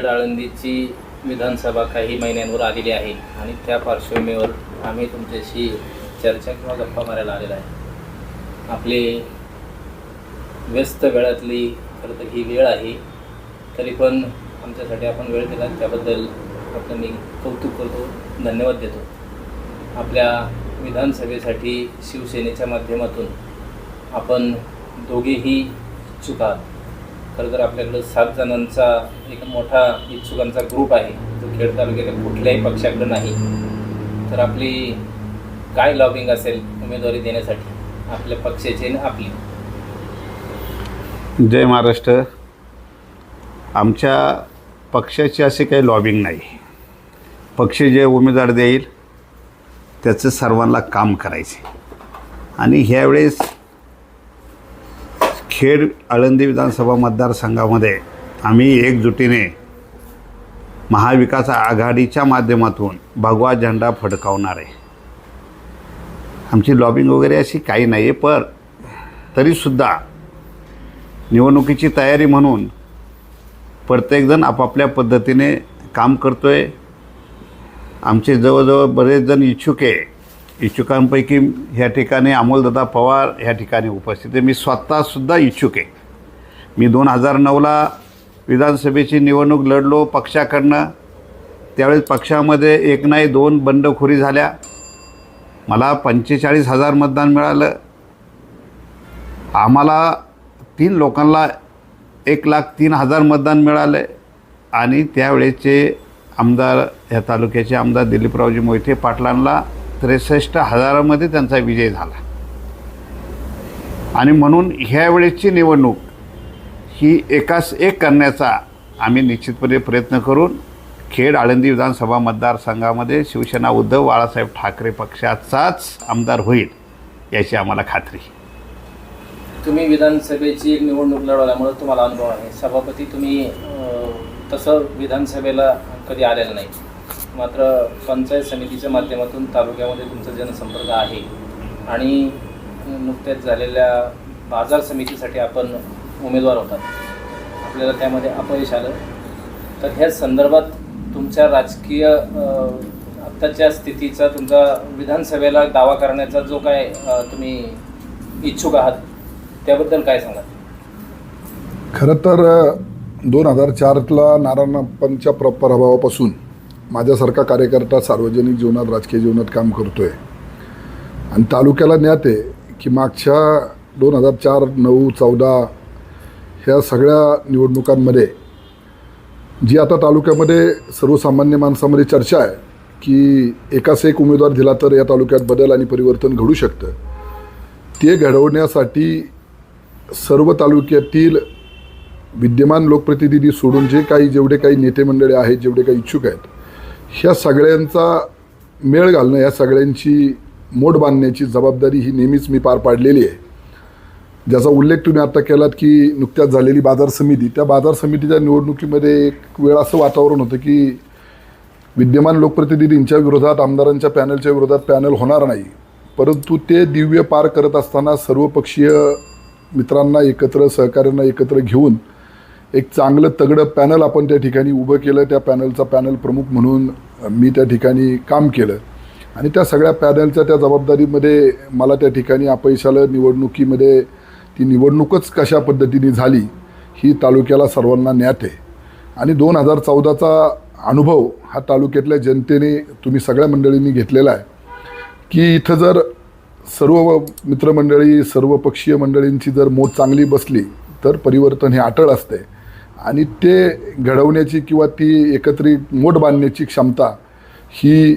खेड आळंदीची विधानसभा काही महिन्यांवर आलेली आहे आणि त्या पार्श्वभूमीवर आम्ही तुमच्याशी चर्चा किंवा गप्पा मारायला आलेला आहे. आपली व्यस्त वेळातली खरं तर ही वेळ आहे तरी पण आमच्यासाठी आपण वेळ दिला त्याबद्दल आपलं मी कौतुक करतो धन्यवाद देतो. आपल्या विधानसभेसाठी शिवसेनेच्या माध्यमातून आपण दोघेही इच्छुक आहात खरं तर आपल्याकडं सात जणांचा एक मोठा इच्छुकांचा ग्रुप आहे. जो खेड तालुक्याच्या कुठल्याही पक्षाकडं नाही. तर आपली काय लॉबिंग असेल उमेदवारी देण्यासाठी? आपल्या पक्षाची आणि आपली. जय महाराष्ट्र. आमच्या पक्षाची असे काही लॉबिंग नाही. पक्ष जे उमेदवार देईल त्याचं सर्वांना काम करायचे आणि ह्यावेळेस खेड आळंदी विधानसभा मतदारसंघामध्ये आम्ही एकजुटीने महाविकास आघाडीच्या माध्यमातून भगवा झेंडा फडकावणार. आहे आमची लॉबिंग वगैरे अशी काही नाही आहे पण तरीसुद्धा निवडणुकीची तयारी म्हणून प्रत्येकजण आपापल्या पद्धतीने काम करतो आहे आमचे जवळजवळ बरेच जण इच्छुक आहे. इच्छुकांपैकी ह्या ठिकाणी अमोलदादा पवार ह्या ठिकाणी उपस्थित आहे. मी स्वतःसुद्धा इच्छुक आहे. मी दोन हजार नऊला विधानसभेची निवडणूक लढलो पक्षाकडनं. त्यावेळेस पक्षामध्ये एक नाही दोन बंडखोरी झाल्या. मला पंचेचाळीस हजार मतदान मिळालं. आम्हाला तीन लोकांना एक लाख तीन हजार मतदान मिळालं आणि त्यावेळेचे आमदार ह्या तालुक्याचे आमदार दिलीपरावजी मोहिते पाटलांना त्रेसष्ट हजारामध्ये त्यांचा विजय झाला. आणि म्हणून ह्या वेळेसची निवडणूक ही एकास एक करण्याचा आम्ही निश्चितपणे प्रयत्न करून खेड आळंदी विधानसभा मतदारसंघामध्ये शिवसेना उद्धव बाळासाहेब ठाकरे पक्षाचाच आमदार होईल याची आम्हाला खात्री. तुम्ही विधानसभेची एक निवडणूक लढवल्यामुळे तुम्हाला अनुभव आहे. सभापती तुम्ही तसं विधानसभेला कधी आलेलं नाही. मात्र पंचायत समितीच्या माध्यमातून तालुक्यामध्ये तुमचा जनसंपर्क आहे आणि नुकत्याच झालेल्या बाजार समितीसाठी आपण उमेदवार होतात. आपल्याला त्यामध्ये अपयश आलं. तर ह्या संदर्भात तुमच्या राजकीय आत्ताच्या स्थितीचा तुमचा विधानसभेला दावा करण्याचा जो काय तुम्ही इच्छुक आहात त्याबद्दल काय सांगा खरं तर दोन हजार चारला नारायणप्पांच्या प्र प्रभावापासून माझ्यासारखा कार्यकर्ता सार्वजनिक जीवनात राजकीय जीवनात काम करतो आहे आणि तालुक्याला ज्ञात आहे की मागच्या दोन हजार चार नऊ चौदा ह्या सगळ्या निवडणुकांमध्ये जी आता तालुक्यामध्ये सर्वसामान्य माणसामध्ये चर्चा आहे की एकाच एक उमेदवार दिला तर या तालुक्यात बदल आणि परिवर्तन घडू शकतं. ते घडवण्यासाठी सर्व तालुक्यातील विद्यमान लोकप्रतिनिधी सोडून जे काही जेवढे काही नेते मंडळी आहेत जेवढे काही इच्छुक आहेत ह्या सगळ्यांचा मेळ घालणं या सगळ्यांची मोड बांधण्याची जबाबदारी ही नेहमीच मी पार पाडलेली आहे. ज्याचा उल्लेख तुम्ही आता केलात की नुकत्याच झालेली बाजार समिती. त्या बाजार समितीच्या निवडणुकीमध्ये एक वेळ असं वातावरण होतं की विद्यमान लोकप्रतिनिधींच्या विरोधात आमदारांच्या पॅनलच्या विरोधात पॅनल होणार नाही. परंतु ते दिव्य पार करत असताना सर्वपक्षीय मित्रांना एकत्र सहकार्यांना एकत्र घेऊन एक चांगलं तगडं पॅनल आपण त्या ठिकाणी उभं केलं त्या पॅनलचा पॅनल प्रमुख म्हणून मी त्या ठिकाणी काम केलं. आणि त्या सगळ्या पॅनलच्या त्या जबाबदारीमध्ये मला त्या ठिकाणी अपयश आलं निवडणुकीमध्ये ती निवडणूकच कशा पद्धतीने झाली ही तालुक्याला सर्वांना ज्ञात आहे. आणि दोन हजार चौदाचा अनुभव हा तालुक्यातल्या जनतेने तुम्ही सगळ्या मंडळींनी घेतलेला आहे. की इथं जर सर्व मित्रमंडळी सर्व पक्षीय मंडळींची जर मोठ चांगली बसली तर परिवर्तन हे अटळ असते आणि ते घडवण्याची किंवा ती एकत्रित मोठ बांधण्याची क्षमता ही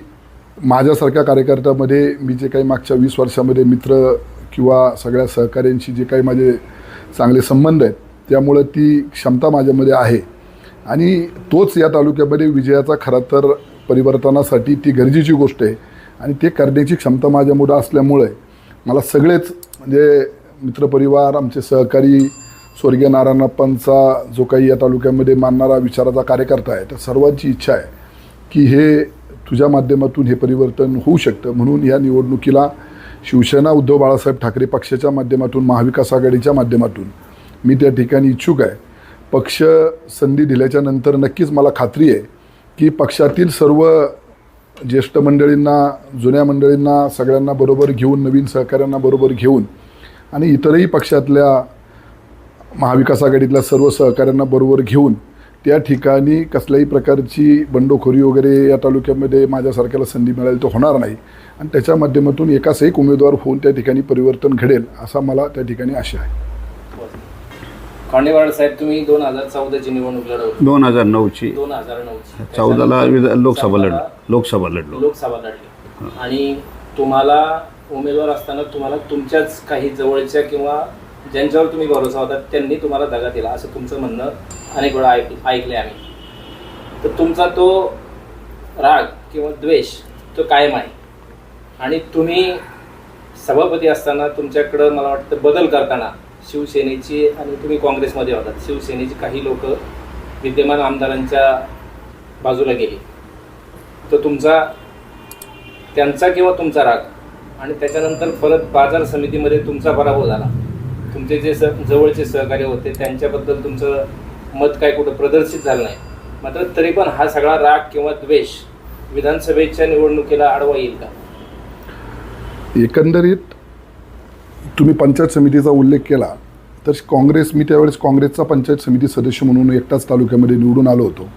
माझ्यासारख्या कार्यकर्त्यामध्ये मी जे काही मागच्या वीस वर्षामध्ये मित्र किंवा सगळ्या सहकाऱ्यांशी जे काही माझे चांगले संबंध आहेत त्यामुळं ती क्षमता माझ्यामध्ये आहे. आणि तोच या तालुक्यामध्ये विजयाचा खरा तर परिवर्तनासाठी ती गरजेची गोष्ट आहे आणि ते करण्याची क्षमता माझ्यामुळं असल्यामुळे मला सगळेच म्हणजे मित्रपरिवार आमचे सहकारी स्वर्गीय नारायणप्पांचा जो काही या तालुक्यामध्ये मानणारा विचाराचा कार्यकर्ता आहे त्या सर्वांची इच्छा आहे की हे तुझ्या माध्यमातून हे परिवर्तन होऊ शकतं. म्हणून या निवडणुकीला शिवसेना उद्धव बाळासाहेब ठाकरे पक्षाच्या माध्यमातून महाविकास आघाडीच्या माध्यमातून मी त्या ठिकाणी इच्छुक आहे. पक्ष संधी दिल्याच्या नंतर नक्कीच मला खात्री आहे की पक्षातील सर्व ज्येष्ठ मंडळींना जुन्या मंडळींना सगळ्यांना बरोबर घेऊन नवीन सहकाऱ्यांना बरोबर घेऊन आणि इतरही पक्षातल्या महाविकास आघाडीतल्या सर्व सहकाऱ्यांना बरोबर घेऊन त्या ठिकाणी कसल्याही प्रकारची बंडखोरी वगैरे या तालुक्यामध्ये माझ्यासारख्याला संधी मिळेल तो होणार नाही. आणि त्याच्या माध्यमातून एकाच एक उमेदवार होऊन त्या ठिकाणी परिवर्तन घडेल असा मला त्या ठिकाणी आशा आहे. खांडेवाड साहेब तुम्ही दोन हजार चौदाची निवडणूक लढवली. दोन हजार नऊची. दोन हजार नऊची. चौदाला लोकसभा लढलो लोकसभा लढलो. लोकसभा लढली. आणि तुम्हाला उमेदवार असताना तुम्हाला तुमच्याच काही जवळच्या किंवा ज्यांच्यावर तुम्ही भरोसा होता त्यांनी तुम्हाला दगा दिला असं तुमचं म्हणणं अनेक वेळा ऐक ऐकले आम्ही. तर तुमचा तो राग किंवा द्वेष तो कायम आहे. आणि तुम्ही सभापती असताना तुमच्याकडं मला वाटतं बदल करताना शिवसेनेची आणि तुम्ही काँग्रेसमध्ये होतात शिवसेनेची काही लोक विद्यमान आमदारांच्या बाजूला गेली. तर तुमचा त्यांचा किंवा तुमचा राग आणि त्याच्यानंतर परत बाजार समितीमध्ये तुमचा पराभव झाला. तुमचे जे स जवळचे सहकार्य होते त्यांच्याबद्दल तुमचं मत काय कुठं प्रदर्शित झालं नाही. मात्र तरी पण हा सगळा राग किंवा द्वेष विधानसभेच्या निवडणुकीला आडवा येईल का? एकंदरीत तुम्ही पंचायत समितीचा उल्लेख केला तर काँग्रेस मी त्यावेळेस काँग्रेसचा पंचायत समिती सदस्य म्हणून एकटाच तालुक्यामध्ये निवडून आलो होतो.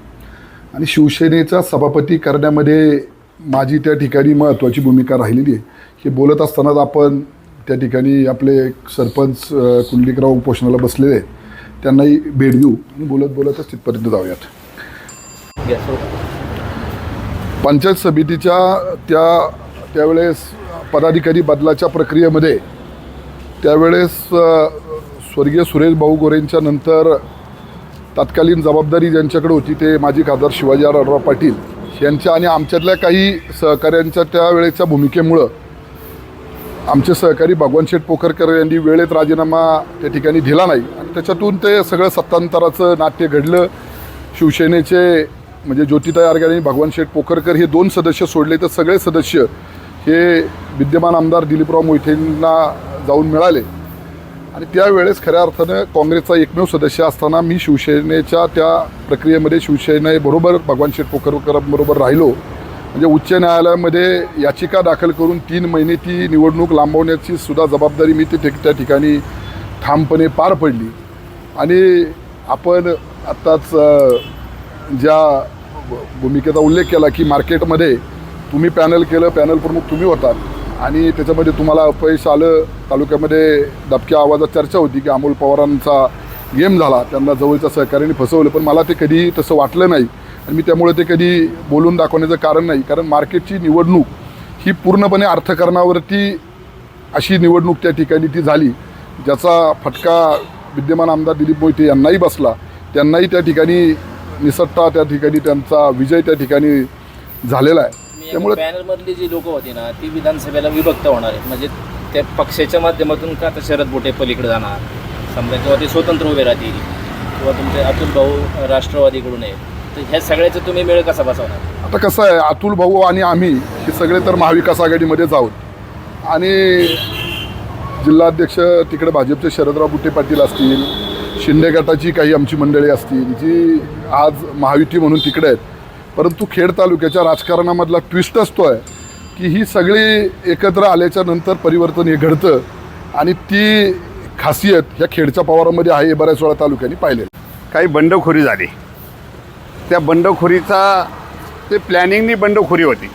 आणि शिवसेनेचा सभापती करण्यामध्ये माझी त्या ठिकाणी महत्त्वाची भूमिका राहिलेली आहे. की बोलत असतानाच आपण त्या ठिकाणी आपले सरपंच कुंडलिकराव उपोषणाला बसलेले आहेत. त्यांनाही भेट देऊ आणि बोलत बोलतच तिथपर्यंत जाऊयात. पंचायत समितीच्या त्या त्यावेळेस पदाधिकारी बदलाच्या प्रक्रियेमध्ये त्यावेळेस स्वर्गीय सुरेश भाऊ गोरेंच्या नंतर तत्कालीन जबाबदारी ज्यांच्याकडे होती ते माजी खासदार शिवाजी आढळराव पाटील यांच्या आणि आमच्यातल्या काही सहकाऱ्यांच्या त्यावेळेच्या भूमिकेमुळं आमचे सहकारी भगवान शेठ पोखरकर यांनी वेळेत राजीनामा त्या ठिकाणी दिला नाही. आणि त्याच्यातून ते सगळं सत्तांतराचं नाट्य घडलं. शिवसेनेचे म्हणजे ज्योतिताई आरगाडे आणि भगवान शेठ पोखरकर हे दोन सदस्य सोडले तर सगळे सदस्य हे विद्यमान आमदार दिलीपराव मोहितेंना जाऊन मिळाले. आणि त्यावेळेस खऱ्या अर्थानं काँग्रेसचा एकमेव सदस्य असताना मी शिवसेनेच्या त्या प्रक्रियेमध्ये शिवसेनेबरोबर भगवान शेठ पोखरकरांबरोबर राहिलो. म्हणजे उच्च न्यायालयामध्ये याचिका दाखल करून तीन महिने ती निवडणूक लांबवण्याची सुद्धा जबाबदारी मी ते त्या ठिकाणी ठामपणे पार पडली. आणि आपण आत्ताच ज्या भूमिकेचा उल्लेख केला की मार्केटमध्ये तुम्ही पॅनल केलं पॅनल प्रमुख तुम्ही होतात आणि त्याच्यामध्ये तुम्हाला अपयश आलं तालुक्यामध्ये दबक्या आवाजात चर्चा होती की अमोल पवारांचा गेम झाला त्यांना जवळच्या सहकार्याने फसवलं पण मला ते कधीही तसं वाटलं नाही. आणि मी त्यामुळे ते कधी बोलून दाखवण्याचं कारण नाही. कारण मार्केटची निवडणूक ही पूर्णपणे अर्थकारणावरती अशी निवडणूक त्या ठिकाणी ती झाली ज्याचा फटका विद्यमान आमदार दिलीप मोहिते यांनाही बसला. त्यांनाही त्या ठिकाणी निसटता त्या ठिकाणी त्यांचा विजय त्या ठिकाणी झालेला आहे. त्यामुळे पॅनल मधली जी लोक होती ना ती विधानसभेला विभक्त होणार आहेत. म्हणजे त्या पक्षाच्या माध्यमातून का तर शरद बोटे पलीकडे जाणार? समजा किंवा ते स्वतंत्र उभे राहतील. किंवा तुमचे अतुल भाऊ राष्ट्रवादीकडून आहेत. तर ह्या सगळ्याचा तुम्ही मेळ कसा बसवणार? आता कसं आहे अतुल भाऊ आणि आम्ही हे सगळे तर महाविकास आघाडीमध्येच आहोत. आणि जिल्हाध्यक्ष तिकडे भाजपचे शरदराव बुट्टे पाटील असतील शिंदे गटाची काही आमची मंडळी असतील जी आज महायुती म्हणून तिकडे आहेत. परंतु खेड तालुक्याच्या राजकारणामधला ट्विस्ट असतो आहे की ही सगळी एकत्र आल्याच्यानंतर परिवर्तन हे घडतं आणि ती खासियत ह्या खेडच्या पवारामध्ये आहे हे बऱ्याच वेळा तालुक्यांनी पाहिलेलं काही बंडखोरी झाली. त्या बंडखोरीचा ते प्लॅनिंगनी बंडखोरी होती.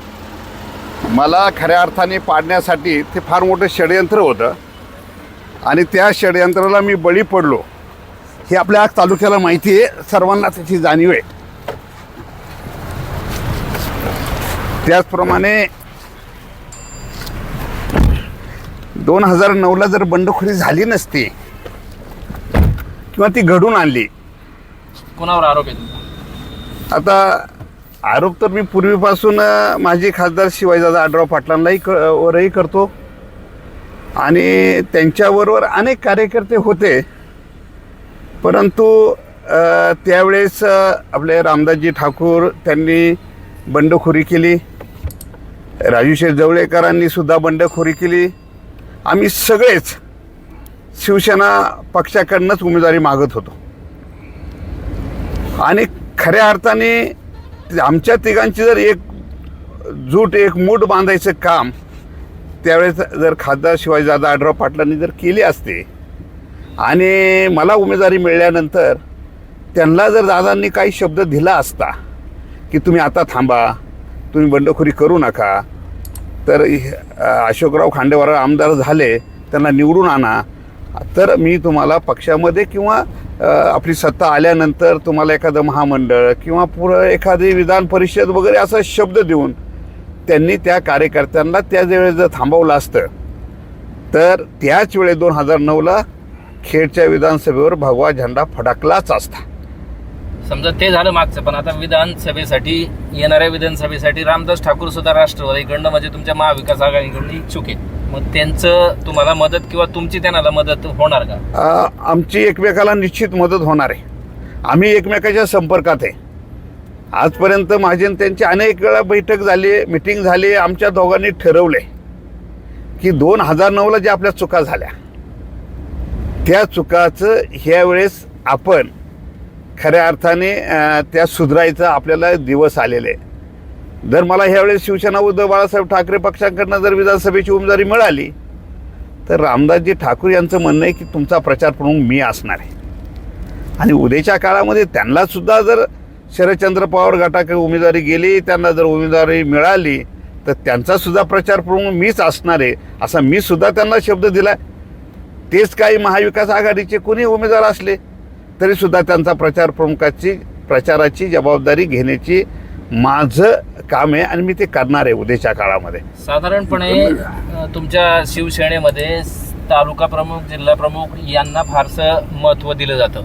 मला खऱ्या अर्थाने पाडण्यासाठी ते फार मोठं षडयंत्र होतं. आणि त्या षडयंत्राला मी बळी पडलो. हे आपल्या आज तालुक्याला माहिती आहे. सर्वांना त्याची जाणीव आहे. त्याचप्रमाणे दोन हजार नऊला जर बंडखोरी झाली नसती किंवा ती घडून आणली कोणावर आरोप आहे आता आरोप तर मी पूर्वीपासून माझे खासदार शिवाजीदादा आढराव पाटलांनाही क वरही करतो. आणि त्यांच्याबरोबर अनेक कार्यकर्ते होते. परंतु त्यावेळेस आपले रामदासजी ठाकूर त्यांनी बंडखोरी केली. राजूशेठ जवळेकरांनी सुद्धा बंडखोरी केली. आम्ही सगळेच शिवसेना पक्षाकडनंच उमेदवारी मागत होतो. आणि खऱ्या अर्थाने आमच्या तिघांची जर एक जूट एक मूठ बांधायचं काम त्यावेळेस जर खासदार शिवाजीदादा आढराव पाटलांनी जर केली असते आणि मला उमेदवारी मिळाल्यानंतर त्यांना जर दादांनी काही शब्द दिला असता की तुम्ही आता थांबा तुम्ही बंडखोरी करू नका तर अशोकराव खांडेवार आमदार झाले त्यांना निवडून आणा तर मी तुम्हाला पक्षामध्ये किंवा आपली सत्ता आल्यानंतर तुम्हाला एखादं महामंडळ किंवा पुढं एखादी विधान परिषद वगैरे असा शब्द देऊन त्यांनी त्या कार्यकर्त्यांना त्याच वेळेस जर थांबवलं असतं तर त्याच वेळेस दोन हजार नऊला खेडच्या विधानसभेवर भगवा झेंडा फडकलाच असता. समजा ते झालं मागचं पण आता विधानसभेसाठी येणाऱ्या विधानसभेसाठी रामदास ठाकूर सुद्धा राष्ट्रवादीकडनं म्हणजे तुमच्या महाविकास आघाडीकडून इच्छुक आहे. मग त्यांचं तुम्हाला मदत किंवा तुमची त्यांना मदत होणार का? आमची एकमेकाला निश्चित मदत होणार आहे. आम्ही एकमेकाच्या संपर्कात आहे. आजपर्यंत माझी त्यांची अनेक वेळा बैठक झाली मिटिंग झाली आमच्या दोघांनी ठरवले की दोन हजार नऊला ज्या आपल्या चुका झाल्या त्या चुकाचं ह्या वेळेस आपण खऱ्या अर्थाने त्या सुधारायचा आपल्याला दिवस आलेले. आहे जर मला ह्यावेळेस शिवसेना उद्धव बाळासाहेब ठाकरे पक्षांकडनं जर विधानसभेची उमेदवारी मिळाली तर रामदासजी ठाकूर यांचं म्हणणं आहे की तुमचा प्रचार प्रमुख मी असणार आहे. आणि उद्याच्या काळामध्ये त्यांनासुद्धा जर शरदचंद्र पवार गटाकडे उमेदवारी गेली त्यांना जर उमेदवारी मिळाली तर त्यांचासुद्धा प्रचार प्रमुख मीच असणार आहे असा मी सुद्धा त्यांना शब्द दिला तेच काही महाविकास आघाडीचे कोणी उमेदवार असले तरी सुद्धा त्यांचा प्रचार प्रमुखाची प्रचाराची जबाबदारी घेण्याची माझं काम आहे आणि मी ते करणार आहे उद्याच्या काळामध्ये. साधारणपणे तुमच्या शिवसेनेमध्ये तालुका प्रमुख जिल्हा प्रमुख यांना फारसं महत्त्व दिलं जातं.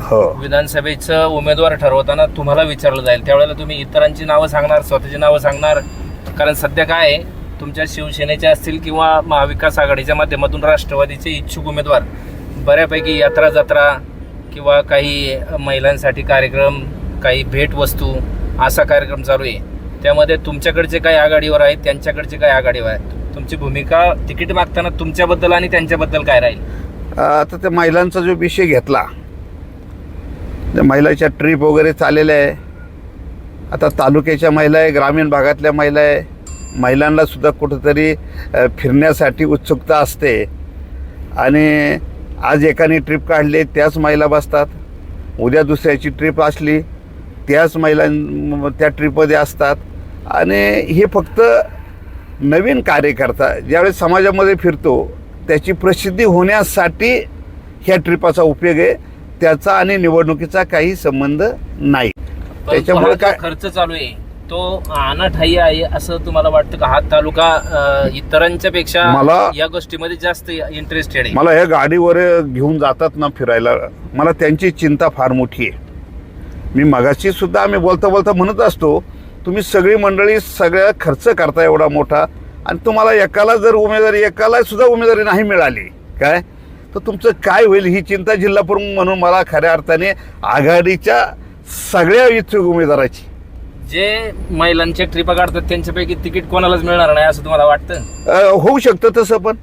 हो. विधानसभेचं उमेदवार ठरवताना तुम्हाला विचारलं जाईल. त्यावेळेला तुम्ही इतरांची नावं सांगणार स्वतःची नावं सांगणार. कारण सध्या काय आहे तुमच्या शिवसेनेचे असतील किंवा महाविकास आघाडीच्या माध्यमातून राष्ट्रवादीचे इच्छुक उमेदवार बऱ्यापैकी यात्रा जत्रा किंवा काही महिलांसाठी कार्यक्रम काही भेटवस्तू असा कार्यक्रम चालू आहे. त्यामध्ये तुमच्याकडचे काही आघाडीवर आहेत त्यांच्याकडचे काही आघाडीवर आहेत. तुमची भूमिका तिकीट मागताना तुमच्याबद्दल आणि त्यांच्याबद्दल काय राहील? आता त्या महिलांचा जो विषय घेतला त्या महिलाच्या ट्रीप वगैरे चाललेल्या आहे. आता तालुक्याच्या महिला आहे ग्रामीण भागातल्या महिला आहे. महिलांनासुद्धा कुठंतरी फिरण्यासाठी उत्सुकता असते. आणि आज एकाने ट्रिप काढली त्याच महिला बसतात. उद्या दुसऱ्याची ट्रिप असली त्याच महिलां त्या ट्रिपमध्ये असतात. आणि हे फक्त नवीन कार्यकर्ता ज्यावेळेस समाजामध्ये फिरतो त्याची प्रसिद्धी होण्यासाठी ह्या ट्रिपाचा उपयोग आहे. त्याचा आणि निवडणुकीचा काही संबंध नाही. त्याच्यामुळे काय खर्च चालू आहे. तो अनाठायी आहे असं तुम्हाला वाटतं का? हा तालुका अं, इतरांच्या पेक्षा मला- या गोष्टीमध्ये जास्त इंटरेस्टेड आहे मला ह्या गाडीवर घेऊन जातात ना फिरायला मला त्यांची चिंता फार मोठी आहे. मी मगाशी सुद्धा आम्ही बोलता बोलता म्हणत असतो तुम्ही सगळी मंडळी सगळ्या खर्च करता एवढा मोठा आणि तुम्हाला एकाला जर उमेदवारी एकाला सुद्धा उमेदवारी नाही मिळाली काय? तर तुमचं काय होईल ही चिंता जिल्हा प्रमुख म्हणून मला खऱ्या अर्थाने आघाडीच्या सगळ्या इच्छुक उमेदवाराची. जे महिलांच्या ट्रिपा काढतात त्यांच्यापैकी तिकीट कोणालाच मिळणार नाही असं तुम्हाला वाटतं? अ, होऊ शकतं तसं पण.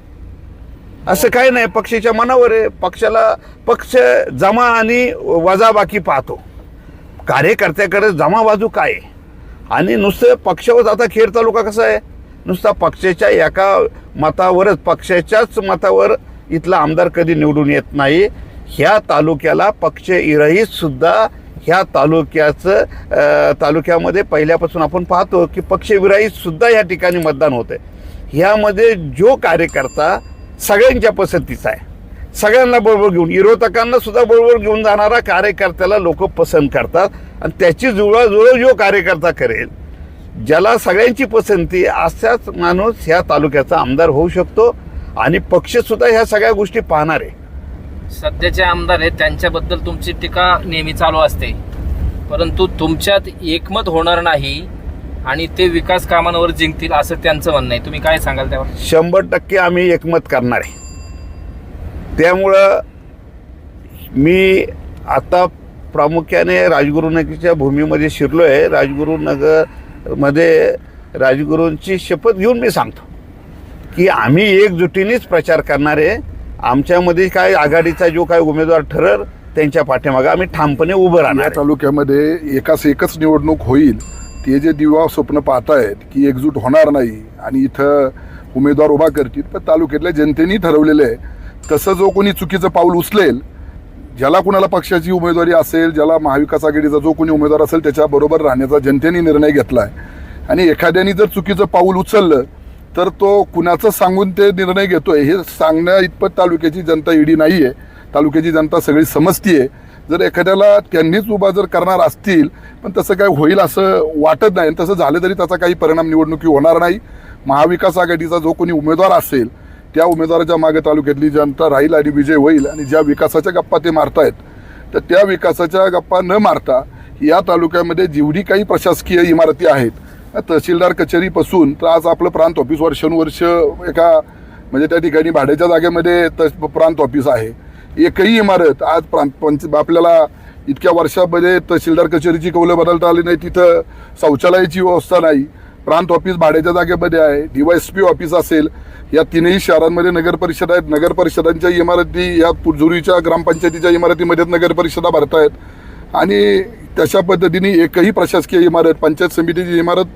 असं काही नाही पक्षाच्या मनावर आहे. पक्षाला पक्ष जमा आणि वजाबाकी पाहतो. कार्यकर्त्याकडे जमा बाजू काय आहे? आणि नुसतं पक्षावर आता खेड तालुका कसा आहे? नुसता पक्षाच्या एका मतावरच पक्षाच्याच मतावर इथला आमदार कधी निवडून येत नाही. ह्या तालुक्याला पक्ष इरहित सुद्धा ह्या तालुक्याचं तालुक्यामध्ये पहिल्यापासून आपण पाहतो की पक्षविराईसुद्धा या ठिकाणी मतदान होतं ह्यामध्ये जो कार्यकर्ता सगळ्यांच्या पसंतीचा आहे. सगळ्यांना बरोबर घेऊन विरोधकांना सुद्धा बरोबर घेऊन जाणारा कार्यकर्त्याला लोक पसंत करतात. आणि त्याची जुळवाजुळव जो कार्यकर्ता करेल ज्याला सगळ्यांची पसंती असाच माणूस ह्या तालुक्याचा आमदार होऊ शकतो. आणि पक्षसुद्धा ह्या सगळ्या गोष्टी पाहणार आहे. सध्याचे आमदार आहेत त्यांच्याबद्दल तुमची टीका नेहमी चालू असते. परंतु तुमच्यात एकमत होणार नाही आणि ते विकास कामांवर जिंकतील असं त्यांचं म्हणणं आहे. तुम्ही काय सांगाल त्यावर शंभर टक्के आम्ही एकमत करणार आहे. त्यामुळं मी आता प्रामुख्याने राजगुरुनगरच्या भूमीमध्ये शिरलो आहे राजगुरुनगरमध्ये राजगुरूंची शपथ घेऊन मी सांगतो की आम्ही एकजुटीनेच प्रचार करणार आहे. आमच्यामध्ये काय आघाडीचा जो काय उमेदवार ठरल त्यांच्या पाठीमागं आम्ही ठामपणे उभं या राहणार. तालुक्यामध्ये एकाच एकच निवडणूक होईल ते जे दिवा स्वप्न पाहतायत की एकजूट होणार नाही आणि इथं उमेदवार उभा करतील पण तालुक्यातल्या जनतेने ठरवलेलं आहे तसं जो कोणी चुकीचं पाऊल उचलेल ज्याला कुणाला पक्षाची उमेदवारी असेल ज्याला महाविकास आघाडीचा जो कोणी उमेदवार असेल त्याच्याबरोबर राहण्याचा जनतेने निर्णय घेतला आहे आणि एखाद्याने जर चुकीचं पाऊल उचललं तर तो कुणाचं सांगून ते निर्णय घेतोय हे सांगण्या इतपत तालुक्याची जनता ईडी नाही आहे तालुक्याची जनता सगळी समजतीये. जर एखाद्याला त्यांनीच उभा जर करणार असतील पण तसं काय होईल असं वाटत नाही. आणि तसं झालं तरी त्याचा काही परिणाम निवडणुकी होणार नाही. महाविकास आघाडीचा जो कोणी उमेदवार असेल त्या उमेदवाराच्या मागे तालुक्यातली जनता राहील आणि विजय होईल. आणि ज्या विकासाच्या गप्पा ते मारतायत तर त्या विकासाच्या गप्पा न मारता या तालुक्यामध्ये जेवढी काही प्रशासकीय इमारती आहेत तहसीलदार कचेरीपासून तर आज आपलं प्रांत ऑफिस वर्षानुवर्ष एका म्हणजे त्या ठिकाणी भाड्याच्या जागेमध्ये त प्रांत ऑफिस आहे. एकही इमारत आज प्रांत पंच आपल्याला इतक्या वर्षामध्ये तहसीलदार कचेरीची कौलं बदलता आली नाही तिथं शौचालयाची व्यवस्था नाही. प्रांत ऑफिस भाड्याच्या जागेमध्ये आहे डीवायएसपी ऑफिस असेल या तीनही शहरांमध्ये नगर परिषद आहेत. नगर परिषदांच्या इमारती या पुरजुरीच्या ग्रामपंचायतीच्या इमारतीमध्ये नगर परिषदा भरतायत. आणि तशा पद्धतीने एकही प्रशासकीय इमारत पंचायत समितीची इमारत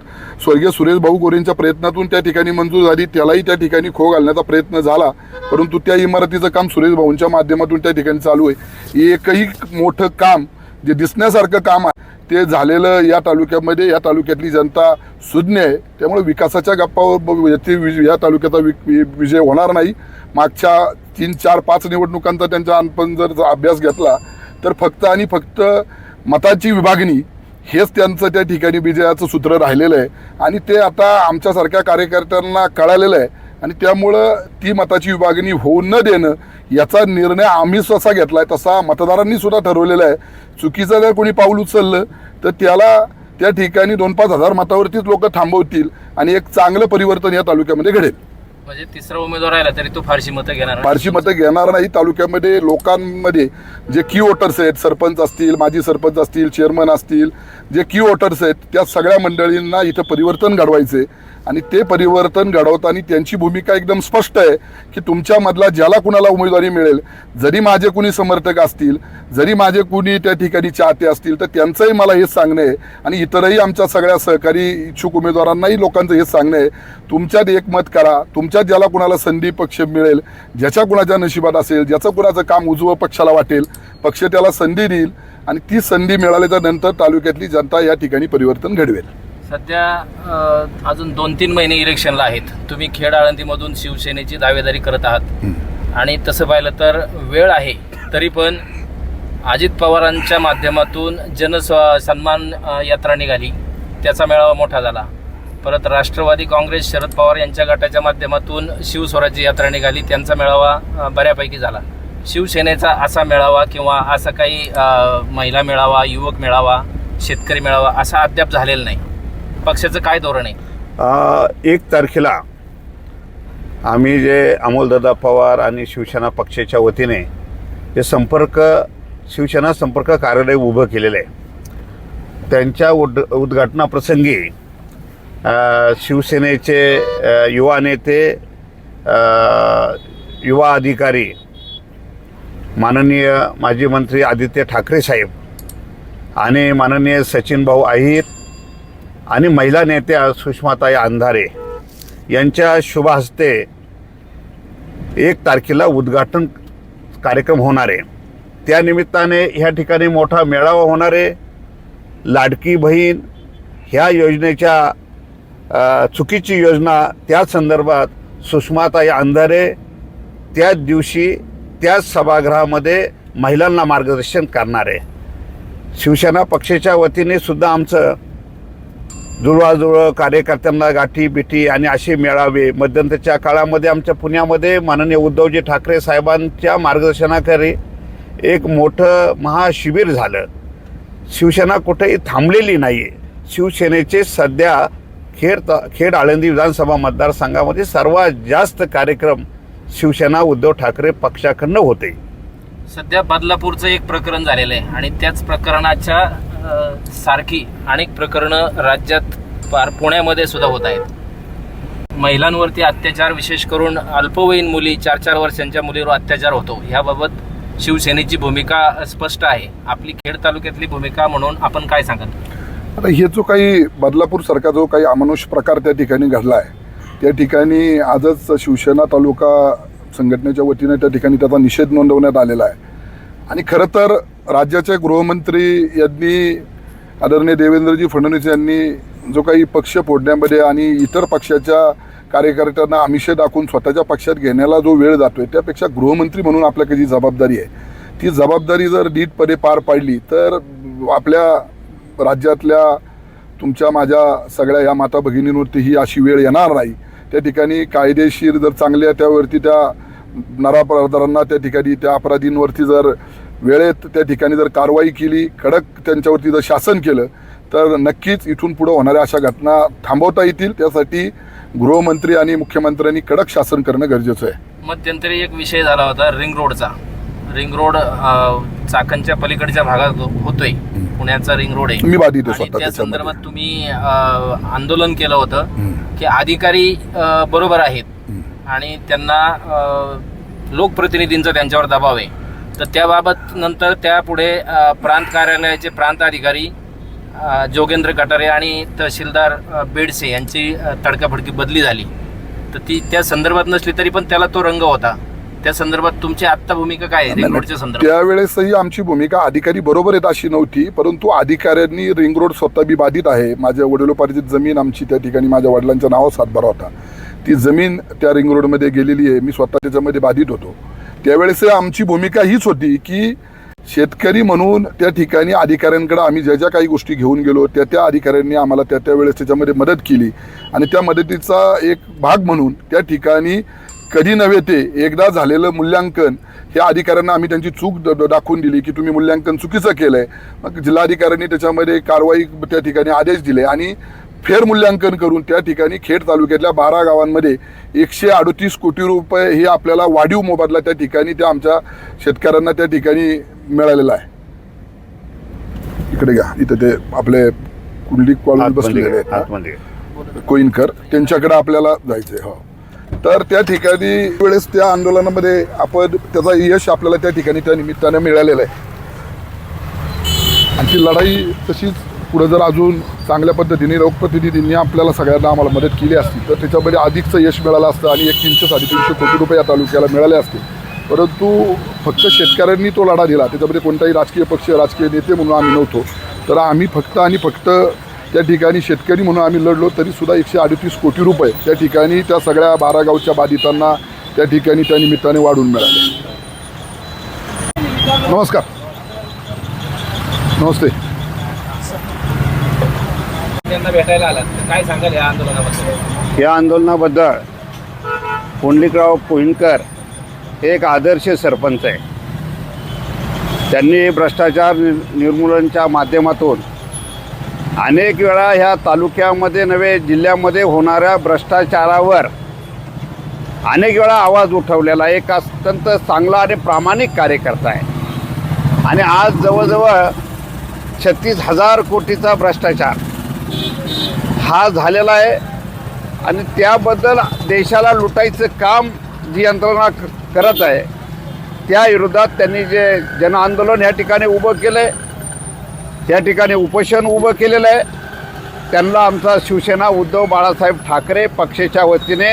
स्वर्गीय सुरेश भाऊ गोरेंच्या प्रयत्नातून त्या ठिकाणी मंजूर झाली. त्यालाही त्या ठिकाणी खो घालण्याचा प्रयत्न झाला. परंतु त्या इमारतीचं काम सुरेश भाऊंच्या माध्यमातून त्या ठिकाणी चालू आहे. एकही मोठं काम जे दिसण्यासारखं काम आहे ते झालेलं या तालुक्यामध्ये या तालुक्यातली जनता सुज्ञ आहे. त्यामुळे विकासाच्या गप्पावर याची या तालुक्याचा वि- विजय होणार नाही. मागच्या तीन चार पाच निवडणुकांचा त्यांचा आपण जर अभ्यास घेतला तर फक्त आणि फक्त मताची विभागणी हेच त्यांचं त्या ठिकाणी विजयाचं सूत्र राहिलेलं आहे. आणि ते आता आमच्यासारख्या कार्यकर्त्यांना कळालेलं आहे. आणि त्यामुळं ती मताची विभागणी होऊ न देणं याचा निर्णय आम्ही स्वतः घेतला आहे तसा मतदारांनी सुद्धा ठरवलेला आहे. चुकीचं जर कोणी पाऊल उचललं तर त्याला त्या ठिकाणी दोन पाच हजार मतावरतीच लोक थांबवतील आणि एक चांगलं परिवर्तन या तालुक्यामध्ये घडेल. म्हणजे तिसरा उमेदवार राहिला तरी तो फारशी मतं घेणार नाही. फारशी मतं घेणार नाही तालुक्यामध्ये लोकांमध्ये जे की वोटर्स आहेत सरपंच असतील माजी सरपंच असतील चेअरमन असतील जे की वोटर्स आहेत त्या सगळ्या मंडळींना इथं परिवर्तन घडवायचे आणि ते परिवर्तन घडवताना त्यांची भूमिका एकदम स्पष्ट आहे की तुमच्यामधला ज्याला कुणाला उमेदवारी मिळेल जरी माझे कुणी समर्थक असतील जरी माझे कुणी त्या ठिकाणी चाहते असतील तर त्यांचंही मला हे सांगणं आहे. आणि इतरही आमच्या सगळ्या सहकारी इच्छुक उमेदवारांनाही लोकांचं हे सांगणं आहे. तुमच्यात एक मत करा तुमच्यात ज्याला कुणाला संधी पक्ष मिळेल ज्याच्या कुणाच्या नशिबात असेल ज्याचं कुणाचं काम उजवं पक्षाला वाटेल पक्ष त्याला संधी देईल. आणि ती संधी मिळाल्याच्या नंतर तालुक्यातली जनता या ठिकाणी परिवर्तन घडवेल. सध्या अजून दोन तीन महिने इलेक्शनला आहेत. तुम्ही खेड आळंदीमधून शिवसेनेची दावेदारी करत आहात. आणि तसं पाहिलं तर वेळ आहे तरी पण अजित पवारांच्या माध्यमातून जन सन्मान यात्रा निघाली. त्याचा मेळावा मोठा झाला. परत राष्ट्रवादी काँग्रेस शरद पवार यांच्या गटाच्या माध्यमातून शिवस्वराज्य यात्रा निघाली. त्यांचा मेळावा बऱ्यापैकी झाला. शिवसेनेचा असा मेळावा किंवा असा काही महिला मेळावा युवक मेळावा शेतकरी मेळावा असा अद्याप झालेला नाही. पक्षाचं काय धोरण आहे? एक तारखेला आम्ही जे अमोलदादा पवार आणि शिवसेना पक्षाच्या वतीने जे संपर्क शिवसेना संपर्क कार्यालय उभं केलेलं आहे. त्यांच्या उद उद्घाटनाप्रसंगी शिवसेनेचे युवा नेते युवा अधिकारी माननीय माजी मंत्री आदित्य ठाकरे साहेब आणि माननीय सचिन भाऊ आहिर आणि महिला नेत्या सुषमाताई अंधारे यांच्या शुभ हस्ते एक तारखेला उद्घाटन कार्यक्रम होणार आहे. त्यानिमित्ताने ह्या ठिकाणी मोठा मेळावा होणार आहे. लाडकी बहीण ह्या योजनेच्या चुकीची योजना त्या संदर्भात सुषमाताई अंधारे त्याच दिवशी त्याच सभागृहामध्ये महिलांना मार्गदर्शन करणार. आहे शिवसेना पक्षाच्या वतीने सुद्धा आमचं जुळवाजुळव कार्यकर्त्यांना गाठी बिठी आणि असे मेळावे मध्यंतरच्या काळामध्ये आमच्या पुण्यामध्ये माननीय उद्धवजी ठाकरे साहेबांच्या मार्गदर्शनाखाली एक मोठं महाशिबिर झालं. शिवसेना कुठेही थांबलेली नाही आहे शिवसेनेचे सध्या खेड त खेड आळंदी विधानसभा मतदारसंघामध्ये सर्वात जास्त कार्यक्रम शिवसेना उद्धव ठाकरे पक्षाकडनं होते. सध्या बदलापूरचं एक प्रकरण झालेलं आहे आणि त्याच प्रकरणाच्या अ, सारखी अनेक प्रकरणं राज्यात पार पुण्यामध्ये सुद्धा होत आहेत. महिलांवरती अत्याचार विशेष करून अल्पवयीन मुली चार चार वर्षांच्या मुलीवर अत्याचार होतो. ह्याबाबत शिवसेनेची भूमिका स्पष्ट आहे. आपली खेड तालुक्यातली भूमिका म्हणून आपण काय सांगाल? आता हे जो काही बदलापूरसारखा जो काही अमानुष प्रकार त्या ठिकाणी घडला आहे त्या ठिकाणी आजच शिवसेना तालुका संघटनेच्या वतीने त्या ठिकाणी त्याचा निषेध नोंदवण्यात आलेला आहे. आणि खरं तर राज्याचे गृहमंत्री यांनी आदरणीय देवेंद्रजी फडणवीस यांनी जो काही पक्ष फोडण्यामध्ये आणि इतर पक्षाच्या कार्यकर्त्यांना आमिष दाखवून स्वतःच्या पक्षात घेण्याला जो वेळ जातोय त्यापेक्षा गृहमंत्री म्हणून आपल्याकडे जी जबाबदारी आहे? ती जबाबदारी जर नीटपणे पार पाडली तर आपल्या राज्यातल्या तुमच्या माझ्या सगळ्या या माता भगिनींवरती ही अशी वेळ येणार नाही. त्या ठिकाणी कायदेशीर जर चांगल्या त्यावरती त्या नरापराधारांना त्या ठिकाणी त्या अपराधींवरती जर वेळेत त्या ठिकाणी जर कारवाई केली कडक त्यांच्यावरती जर शासन केलं तर नक्कीच इथून पुढं होणाऱ्या अशा घटना थांबवता येतील. त्यासाठी गृहमंत्री आणि मुख्यमंत्र्यांनी कडक शासन करणं गरजेचं आहे. मध्यंतरी एक विषय झाला होता रिंग रोडचा. रिंग रोड चाकणच्या पलीकडच्या भागात होतोय. पुण्याचा रिंग रोड आहे. मी बाधित आहे आणि स्वतः त्या त्याच्यामध्ये. संदर्भात. तुम्ही अ, आंदोलन केलं होतं हम्म. की अधिकारी अ, बरोबर आहेत. हम्म. आणि त्यांना अ, लोकप्रतिनिधींचा त्यांच्यावर दबाव आहे. तर त्याबाबत नंतर त्यापुढे अ, प्रांत कार्यालयाचे प्रांत अधिकारी अ, जोगेंद्र कटारे आणि तहसीलदार अ, बेडसे यांची अ, तडकाफडकी बदली झाली. तर ती त्या संदर्भात नसली तरी पण त्याला तो रंग होता. त्या संदर्भात तुमची आत्ता भूमिका काय आहे? रिंग रोडच्या संदर्भात. त्यावेळेसही आमची भूमिका अधिकारी बरोबर आहेत अशी नव्हती परंतु अधिकाऱ्यांनी रिंग रोड स्वतः बी बाधित आहे. माझ्या वडिलोपार्जित जमीन आमची त्या ठिकाणी माझ्या वडिलांच्या नावावर सातबारा होता. ती जमीन त्या रिंग रोडमध्ये गेलेली आहे. मी स्वतः त्याच्यामध्ये बाधित होतो. त्यावेळेस आमची भूमिका हीच होती की शेतकरी म्हणून त्या ठिकाणी अधिकाऱ्यांकडे आम्ही ज्या ज्या काही गोष्टी घेऊन गेलो त्या त्या अधिकाऱ्यांनी आम्हाला त्या त्यावेळेस त्याच्यामध्ये मदत केली. आणि त्या मदतीचा एक भाग म्हणून त्या ठिकाणी कधी नव्हे ते एकदा झालेलं मूल्यांकन ह्या अधिकाऱ्यांना आम्ही त्यांची चूक द- दाखवून दिली की तुम्ही मूल्यांकन चुकीचं केलं आहे मग जिल्हाधिकाऱ्यांनी त्याच्यामध्ये कारवाई त्या ठिकाणी आदेश दिले आणि फेर मूल्यांकन करून त्या ठिकाणी खेड तालुक्यातल्या बारा गावांमध्ये एकशे अडतीस कोटी रुपये हे आपल्याला वाढीव मोबदला त्या ठिकाणी त्या आमच्या शेतकऱ्यांना त्या ठिकाणी मिळालेला आहे. इकडे घ्या. इथं ते आपले कुंडलिक कॉलेज बसलेले आहेत कोईनकर त्यांच्याकडे आपल्याला जायचंय हो. तर त्या ठिकाणी वेळेस त्या आंदोलनामध्ये आपण त्याचा यश आपल्याला त्या ठिकाणी त्या निमित्तानं मिळालेलं आहे. आणि ती लढाई तशीच पुढे जर अजून चांगल्या पद्धतीने लोकप्रतिनिधींनी आपल्याला सगळ्यांना आम्हाला मदत केली असती तर त्याच्यामध्ये अधिकचं यश मिळालं असतं आणि एक तीनशे साडेतीनशे कोटी रुपये या तालुक्याला मिळाले असते. परंतु फक्त शेतकऱ्यांनी तो लढा दिला. त्याच्यामध्ये कोणताही राजकीय पक्ष राजकीय नेते म्हणून आम्ही नव्हतो. तर आम्ही फक्त आणि फक्त त्या ठिकाणी शेतकरी म्हणून आम्ही लढलो तरी सुद्धा एकशे अडतीस कोटी रुपये त्या ठिकाणी त्या सगळ्या बारा गावच्या बाधितांना त्या ठिकाणी त्या निमित्ताने वाढून मिळाले. नमस्कार. नमस्ते. त्यांना भेटायला आलात. तर काय सांगाल या आंदोलनाबद्दल? या आंदोलनाबद्दल पुंडलिकराव पोहिणकर हे एक आदर्श सरपंच आहे. त्यांनी भ्रष्टाचार निर्मूलनच्या माध्यमातून अनेक वेळा ह्या तालुक्यामध्ये नव्हे जिल्ह्यामध्ये होणाऱ्या भ्रष्टाचारावर अनेक वेळा आवाज उठवलेला एक अत्यंत चांगला आणि प्रामाणिक कार्यकर्ता आहे. आणि आज जवळजवळ छत्तीस हजार कोटीचा भ्रष्टाचार हा झालेला आहे. आणि त्याबद्दल देशाला लुटायचं काम जी यंत्रणा क- करत आहे त्या विरोधात त्यांनी जे जनआंदोलन या ठिकाणी उभं केलं आहे त्या ठिकाणी उपोषण उभं केलेलं आहे. त्यांना आमचा शिवसेना उद्धव बाळासाहेब ठाकरे पक्षाच्या वतीने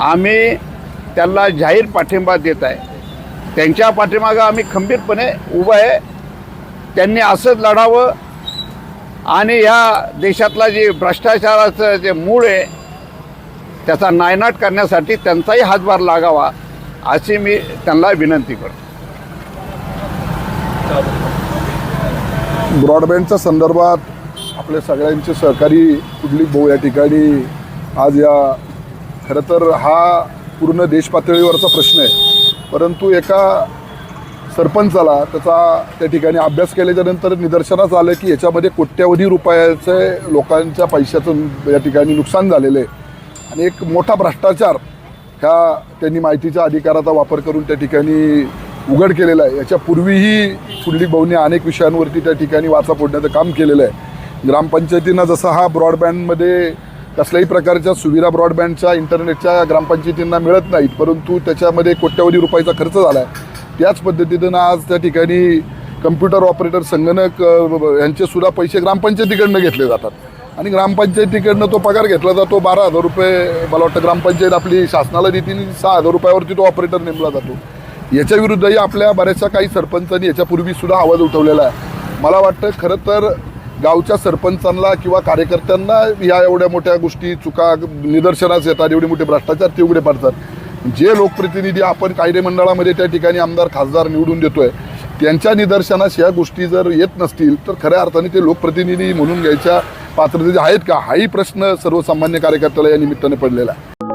आम्ही त्यांना जाहीर पाठिंबा देत आहे. त्यांच्या पाठीमागं आम्ही खंबीरपणे उभं आहे. त्यांनी असंच लढावं आणि ह्या देशातला जे भ्रष्टाचाराचं जे मूळ आहे त्याचा नायनाट करण्यासाठी त्यांचाही हातभार लागावा अशी मी त्यांना विनंती करतो. ब्रॉडबँडच्या संदर्भात आपल्या सगळ्यांचे सहकारी कुठली भाऊ या ठिकाणी आज या खरं तर हा पूर्ण देशपातळीवरचा प्रश्न आहे. परंतु एका सरपंचाला त्याचा त्या ठिकाणी अभ्यास केल्याच्यानंतर निदर्शनास आलं की याच्यामध्ये कोट्यवधी रुपयाचे लोकांच्या पैशाचं या ठिकाणी नुकसान झालेलं आहे. आणि एक मोठा भ्रष्टाचार ह्या त्यांनी माहितीच्या अधिकाराचा वापर करून त्या ठिकाणी उघड केलेला आहे. याच्यापूर्वीही कुंडलिक भाऊंनी अनेक विषयांवरती त्या ठिकाणी वाचा फोडण्याचं काम केलेलं आहे. ग्रामपंचायतींना जसा हा ब्रॉडबँडमध्ये कसल्याही प्रकारच्या सुविधा ब्रॉडबँडच्या इंटरनेटच्या ग्रामपंचायतींना मिळत नाहीत परंतु त्याच्यामध्ये कोट्यवधी रुपयाचा खर्च झाला आहे त्याच पद्धतीनं आज त्या ठिकाणी कम्प्युटर ऑपरेटर संगणक अ, यांचे सुद्धा पैसे ग्रामपंचायतीकडनं घेतले जातात. आणि ग्रामपंचायतीकडनं तो पगार घेतला जातो बारा हजार रुपये मला वाटतं ग्रामपंचायत आपली शासनाला देते आणि सहा हजार रुपयावरती तो ऑपरेटर नेमला जातो. याच्या विरुद्धही आपल्या बऱ्याचशा काही सरपंचांनी याच्यापूर्वी सुद्धा आवाज उठवलेला आहे. मला वाटतं खरं तर गावच्या सरपंचांना किंवा कार्यकर्त्यांना या एवढ्या मोठ्या गोष्टी चुका निदर्शनास येतात एवढे मोठे भ्रष्टाचार ते उघडे पडतात. जे लोकप्रतिनिधी आपण कायदेमंडळामध्ये त्या ठिकाणी आमदार खासदार निवडून देतोय त्यांच्या निदर्शनास या गोष्टी जर येत नसतील तर खऱ्या अर्थाने ते लोकप्रतिनिधी म्हणून घ्यायच्या पात्रतेचे आहेत का? हाही प्रश्न सर्वसामान्य कार्यकर्त्याला या निमित्ताने पडलेला आहे.